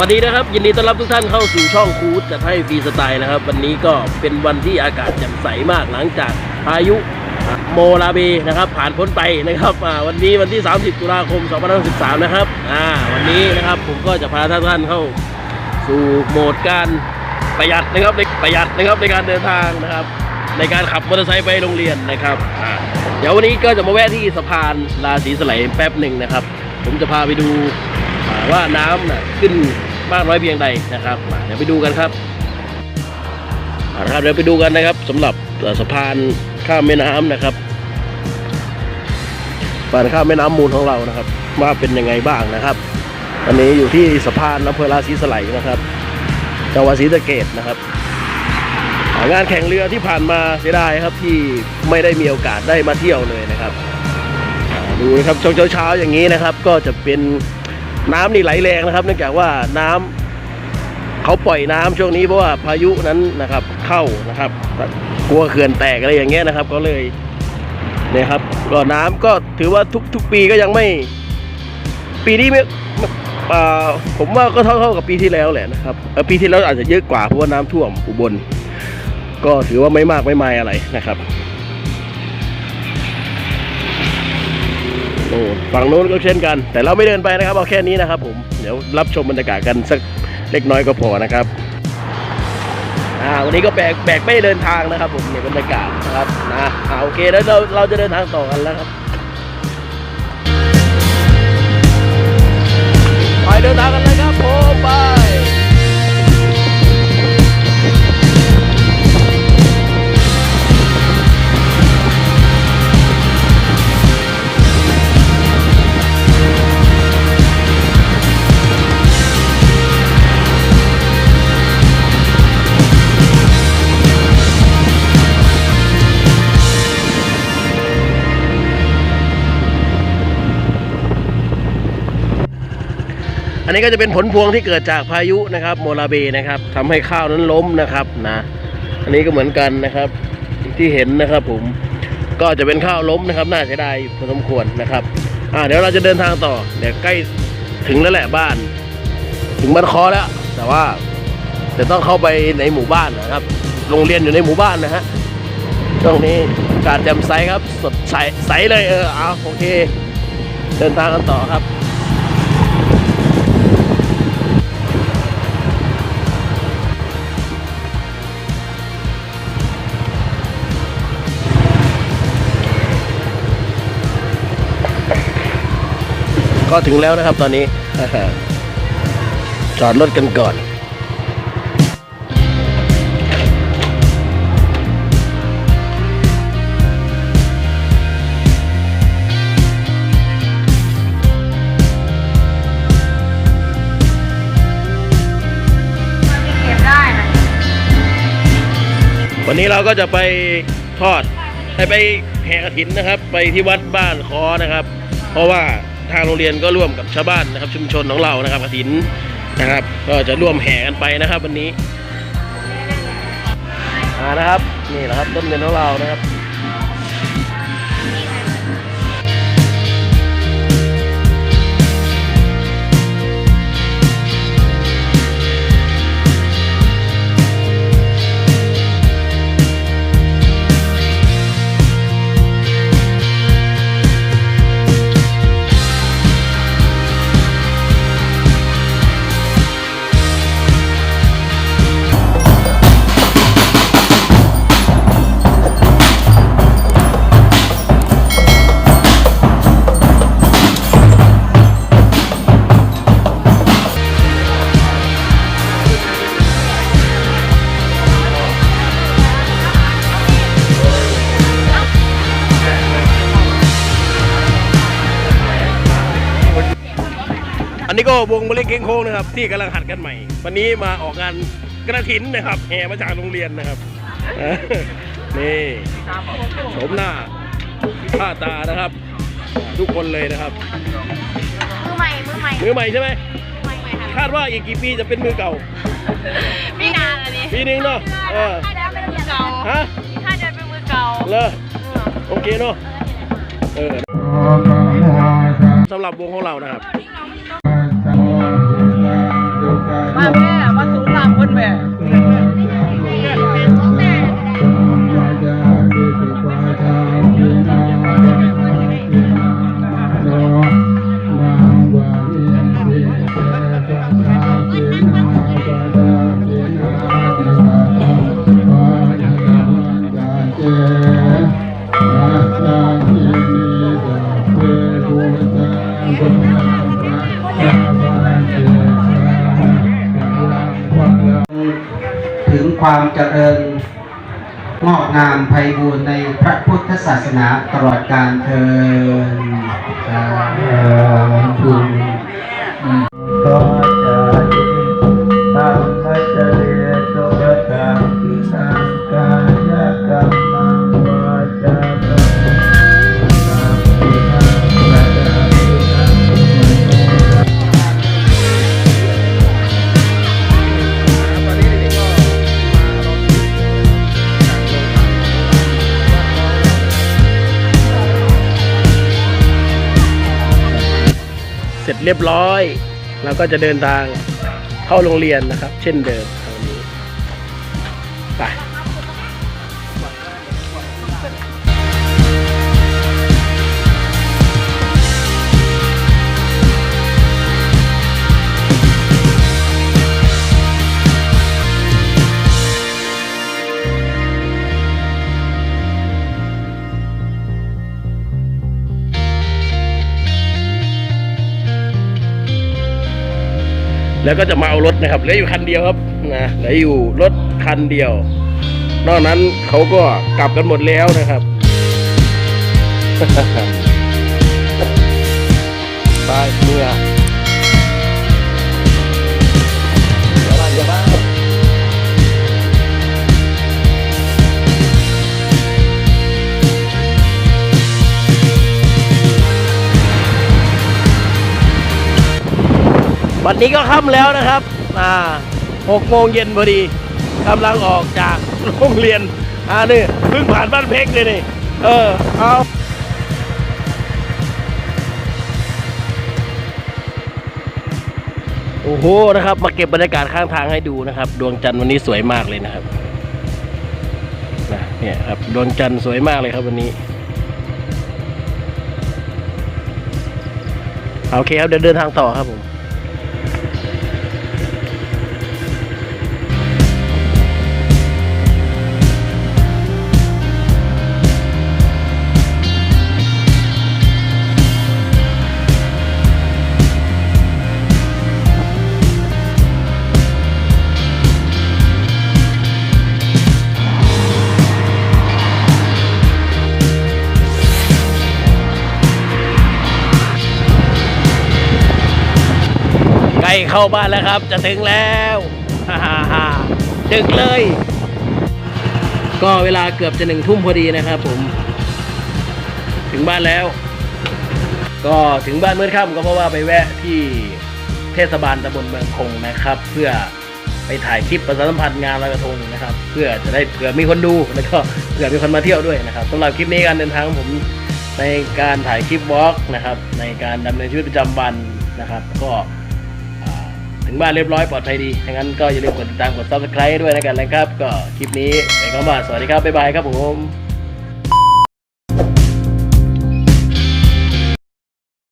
วัสดีนะครับ ยินดีต้อนรับทุกท่านเข้าสู่ช่องคูดจัดให้ฟรีสไตล์นะครับ วันนี้ก็เป็นวันที่อากาศแจ่มใสมากหลังจากพายุโมราเบนะครับ ผ่านพ้นไปนะครับวันนี้วันที่ 30 ตุลาคม 2563 นะครับวันนี้นะครับผมก็จะพาท่านท่านเข้าสู่โหมดการประหยัดนะครับในประหยัดนะครับในการเดินทางนะครับ ในการขับมอเตอร์ไซค์ไปโรงเรียนนะครับเดี๋ยววันนี้ก็จะมาแวะที่สะพานราศีสไลแป๊บหนึ่งนะครับ ผมจะพาไปดู ว่าน้ำนะขึ้นมากน้อยเพียงใดนะครับเดี๋ยวไปดูกันครับนะครับเดี๋ยวไปดูกันนะครับสำหรับสะพานข้ามแม่น้ำนะครับสะพานข้ามแม่น้ำมูลของเรานะครับ ว่าเป็นยังไงบ้างนะครับอันนี้อยู่ที่สะพานอำเภอราศีสไลนะครับจังหวัดศรีสะเกดนะครับ งานแข่งเรือที่ผ่านมาเสียดายครับที่ไม่ได้มีโอกาสได้มาเที่ยวเลยนะครับดูนะครับช่วงเช้าๆอย่างนี้นะครับ ก็จะเป็น น้ำนี่ไหลแรงนะครับเนื่องจากว่าน้ำเขาปล่อยน้ำช่วงนี้เพราะว่าพายุนั้นนะครับ เข้านะครับ กลัวเขื่อนแตกอะไรอย่างเงี้ยนะครับ ก็เลยเนี่ยครับ ก็น้ำก็ถือว่าทุกทุกปีก็ยังไม่ ปีนี้ไม่อ่าผมว่าก็เท่าเท่ากับปีที่แล้วแหละนะครับปีที่แล้วอาจจะเยอะกว่าเพราะว่าน้ำท่วมอุบล ก็ถือว่าไม่มากไม่ไมายอะไรนะครับ อ้ฝั่งโน้นก็เช่นกัน แต่เราไม่เดินไปนะครับเอาแค่นี้นะครับผมเดี๋ยวรับชมบรรยากาศกันสักเล็กน้อยก็พอนะครับอ่าวันนี้ก็แบกแบกไม่เดินทางนะครับ ผมในบรรยากาศนะครับนะอ่าโอเคแล้วเราเราจะเดินทางต่อกันแล้วครับไปเดินทางกันเลยครับผมไป นนี้ก็จะเป็นผลพวงที่เกิดจากพายุนะครับโมราเบนะครับทำให้ข้าวนั้นล้มนะครับนะอันนี้ก็เหมือนกันนะครับที่เห็นนะครับผมก็จะเป็นข้าวล้มนะครับ น่าเสียดายพอสมควรนะครับอ่าเดี๋ยวเราจะเดินทางต่อเดี๋ยวใกล้ถึงแล้วแหละบ้าน ถึงบ้านคอแล้ว แต่ว่าจะต้องเข้าไปในหมู่บ้านนะครับ โรงเรียนอยู่ในหมู่บ้านนะฮะช่วงนี้อากาศแจ่มใสครับ สดใสใสเลยเออเอาโอเค เดินทางกันต่อครับ ก็ถึงแล้วนะครับตอนนี้จอดรถกันก่อนวันนี้เราก็จะไปทอดไปไปแห่กระถินนะครับ ไปที่วัดบ้านคอนะครับ เพราะว่า ทางโรงเรียนก็ร่วมกับชาวบ้านนะครับ ชุมชนของเรานะครับกระถินนะครับ ก็จะร่วมแห่กันไปนะครับ วันนี้อ่านะครับนี่แหละครับต้นเดือนของเรานะครับ นนี้ก็วงมาเล่นเก้งโค้งนะครับ ที่กำลังหัดกันใหม่ วันนี้มาออกงานกระถินนะครับแห่มาจากโรงเรียนนะครับเออนี่โฉมหน้าท่าตานะครับ ทุกคนเลยนะครับ มือใหม่ มือใหม่ มือใหม่ใช่ไหมมือใหม่ค่ะคาดว่าอีกกี่ปีจะเป็นมือเก่าไม่นานอันนี้ปีหนึงเนาะเออถ้าเดินเป็นมือเก่าฮะถ้าเดินเป็นมือเก่าเลอโอเคเนาะเออสำหรับวงของเรานะครับ มาแม่ ความเจริญงอกงามไพบูรณ์ในพระพุทธศาสนาตลอดกาลเทินสาธุก็จะ เรียบร้อยเราก็จะเดินทางเข้าโรงเรียนนะครับ เช่นเดิมคราวนี้ไป แล้วก็จะมาเอารถนะครับเหลืออยู่คันเดียวครับนะเหลืออยู่รถคันเดียว นอกนั้นเขาก็กลับกันหมดแล้วนะครับ วันนี้ก็ค่ำแล้วนะครับอ่าหกโมงเย็นพอดีกำลังออกจากโรงเรียนอ่านี่เพิ่งผ่านบ้านเพกเลยนี่เออเอาโอ้โหนะครับมาเก็บบรรยากาศข้างทางให้ดูนะครับ ดวงจันทร์วันนี้สวยมากเลยนะครับนะเนี่ยครับดวงจันทร์สวยมากเลยครับวันนี้โอเคครับเดี๋ยวเดินทางต่อครับผม เข้าบ้านแล้วครับ จะถึงแล้วฮ่าฮ่าฮ่าถึงเลย ก็เวลาเกือบจะหนึ่งทุ่มพอดีนะครับผม ถึงบ้านแล้ว ก็ถึงบ้านเมื่อค่ำก็เพราะว่าไปแวะที่เทศบาลตำบลเมืองคงนะครับ เพื่อไปถ่ายคลิปประชาสัมพันธ์งานลอยกระทงนะครับ เพื่อจะได้เผื่อมีคนดูแล้วก็เผื่อมีคนมาเที่ยวด้วยนะครับสำหรับคลิปนี้การเดินทางของผมในการถ่ายคลิปวอล์กนะครับ ในการดำเนินชีวิตประจำวันนะครับ ก็ ถึงบ้านเรียบร้อยปลอดภัยดีดังนั้นก็อย่าลืมกดติดตามกดซับสไคร b e ด้วยนะกันนะครับ ก็คลิปนี้ไปก็มาสวัสดีครับ บ๊ายบายครับผม